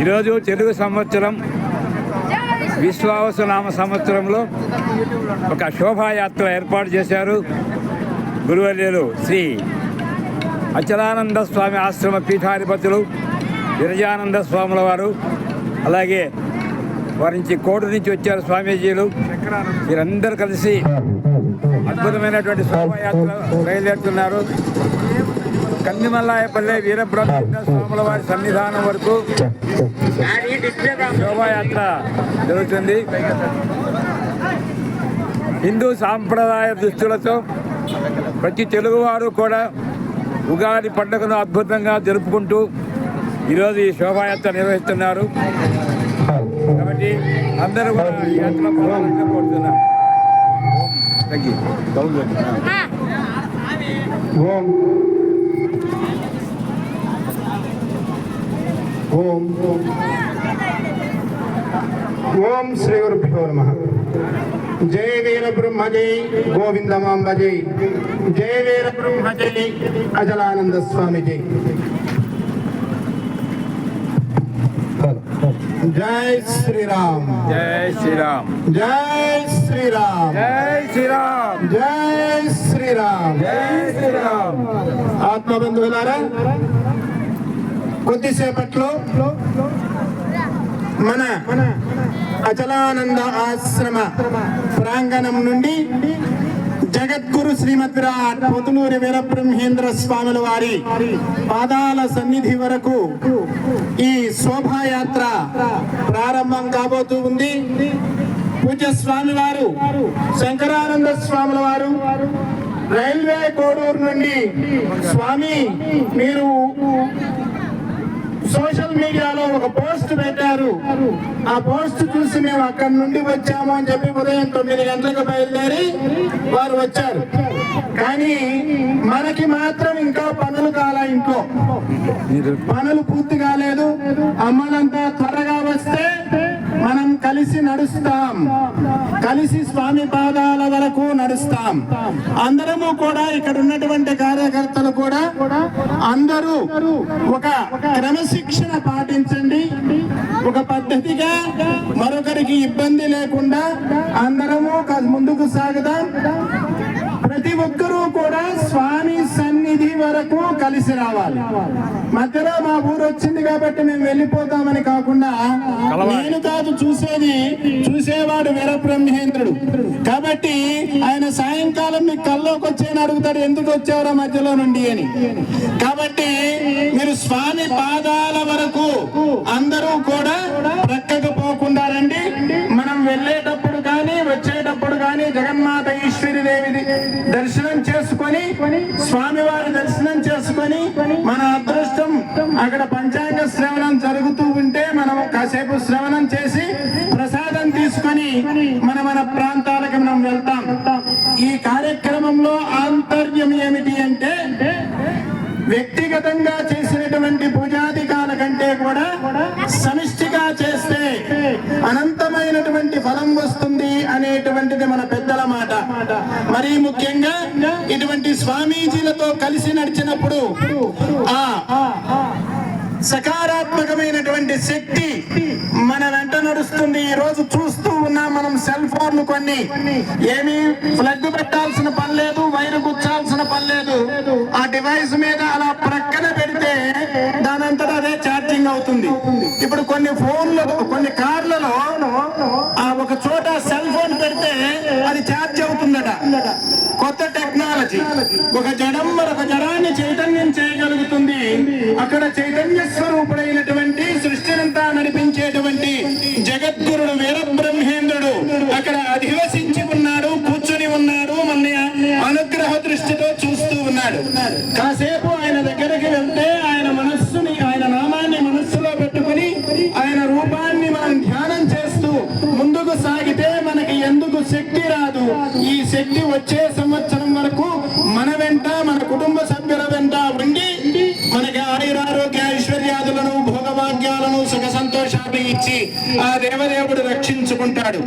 ఈరోజు తెలుగు సంవత్సరం విశ్వావసనామ సంవత్సరంలో ఒక శోభాయాత్ర ఏర్పాటు చేశారు గురువల్యులు శ్రీ అచలానంద స్వామి ఆశ్రమ పీఠాధిపతులు విరజానంద స్వాముల వారు అలాగే వారి నుంచి కోట నుంచి వచ్చారు స్వామీజీలు. వీరందరూ కలిసి అద్భుతమైనటువంటి శోభాయాత్ర బయలుదేరుతున్నారు. కందిమల్లాయపల్లె వీరబ్రహ్మేంద్ర స్వాముల వారి సన్నిధానం వరకు శోభాయాత్ర జరుగుతుంది. హిందూ సాంప్రదాయ దుస్తులతో ప్రతి తెలుగువారు కూడా ఉగాది పండుగను అద్భుతంగా జరుపుకుంటూ ఈరోజు ఈ శోభాయాత్ర నిర్వహిస్తున్నారు. కాబట్టి అందరూ కూడా ఈ యాత్ర పాల్గొనాలని కోరుతున్నాం తగ్గి ఓం. ఓం. ఓం శ్రీ గురుభ్యో నమ. జయ వీర బ్రహ్మ జై గోవిందమాంబ జై. జయ వీర బ్రహ్మ జై అజలానంద స్వామి జై. జై శ్రీరామ్. జై శ్రీరామ్. జై శ్రీరామ్. జై శ్రీరామ్. జై శ్రీరామ్. జై శ్రీరామ్. ఆత్మబంధువులారా కొద్దిసేపట్లో మన అచలానంద ఆశ్రమ ప్రాంగణం నుండి జగద్గురు శ్రీమద్విరాట్ పొతులూరి వీరబ్రహ్మేంద్ర స్వాముల వారి పాదాల సన్నిధి వరకు ఈ శోభాయాత్ర ప్రారంభం కాబోతూ ఉంది. పూజ్య స్వామి వారు శంకరానంద స్వాముల వారు రైల్వే కోడూరు నుండి స్వామి మీరు సోషల్ మీడియాలో ఒక పోస్ట్ పెట్టారు. ఆ పోస్ట్ చూసి మేము అక్కడి నుండి వచ్చాము అని చెప్పి ఉదయం తొమ్మిది గంటలకు బయలుదేరి వారు వచ్చారు. కానీ మనకి మాత్రం ఇంకా పనులు కాలా ఇంట్లో. పనులు పూర్తి కాలేదు. అమ్మలంతా త్వరగా వస్తే కలిసి నడుస్తాం. కలిసి స్వామి పాదాల వరకు నడుస్తాం. అందరము కూడా ఇక్కడ ఉన్నటువంటి కార్యకర్తలు కూడా అందరూ ఒక క్రమశిక్షణ పాటించండి. ఒక పద్ధతిగా మరొకరికి ఇబ్బంది లేకుండా అందరము క- ముందుకు సాగుదాం ప్రతి ఒక్కరూ కూడా స్వామి వరకు కలిసి రావాలి. మధ్యలో మా ఊరు వచ్చింది కాబట్టి మేము వెళ్ళిపోతామని కాకుండా. నేను కాదు చూసేది చూసేవాడు వీరబ్రహ్మేంద్రుడు. కాబట్టి ఆయన సాయంకాలం మీ కల్లోకి వచ్చేయని అడుగుతాడు ఎందుకు వచ్చావురా మధ్యలో నుండి? అని. కాబట్టి మీరు స్వామి పాదాల వరకు అందరూ కూడా ప్రక్కకు పోకుండా రండి. మనం వెళ్ళేటప్పుడు కానీ వచ్చేటప్పుడు కానీ జగన్మాత ఈశ్వరి దేవి దర్శనం చేసుకొని స్వామివారి దర్శనం చేసుకొని మన అదృష్టం అక్కడ పంచాంగ శ్రవణం జరుగుతూ ఉంటే మనం కాసేపు శ్రవణం చేసి ప్రసాదం తీసుకొని మన మన ప్రాంతాలకు మనం వెళ్తాం. ఈ కార్యక్రమంలో ఆంతర్యం ఏమిటి అంటే వ్యక్తిగతంగా చేసినటువంటి పూజాధికాల అనంతమైనటువంటి ఫలం వస్తుంది అనేటువంటిది మన పెద్దల మాట. మరీ ముఖ్యంగా ఇటువంటి స్వామీజీలతో కలిసి నడిచినప్పుడు ఆ సకారాత్మకమైనటువంటి శక్తి మన వెంట నడుస్తుంది. ఈ రోజు చూస్తూ ఉన్నాం మనం సెల్ ఫోన్లు కొన్ని. ఏమి ఫ్లగ్ పెట్టాల్సిన పని లేదు వైరు గుచ్చాల్సిన పని లేదు. ఆ డివైస్ మీద ఒక జడం మరొక జడాన్ని చైతన్యం చేయగలుగుతుంది. అక్కడ చైతన్య స్వరూపుడైనటువంటి సృష్టినంతా నడిపించేటువంటి జగద్గురుడు వీరబ్రహ్మేంద్రుడు అక్కడ అధివసించి ఉన్నాడు కూర్చుని ఉన్నాడు మన అనుగ్రహ దృష్టితో చూస్తూ ఉన్నాడు. కాసేపు ఆయన దగ్గరికి వెళ్తే ఆయన మనస్సుని ఆయన నామాన్ని మనస్సులో పెట్టుకుని ఆయన రూపాన్ని మనం ధ్యానం చేస్తూ ముందుకు సాగితే మనకి ఎందుకు శక్తి రాదు? ఈ శక్తి వచ్చే ఇచ్చి ఆ దేవదేవుడు రక్షించుకుంటాడు.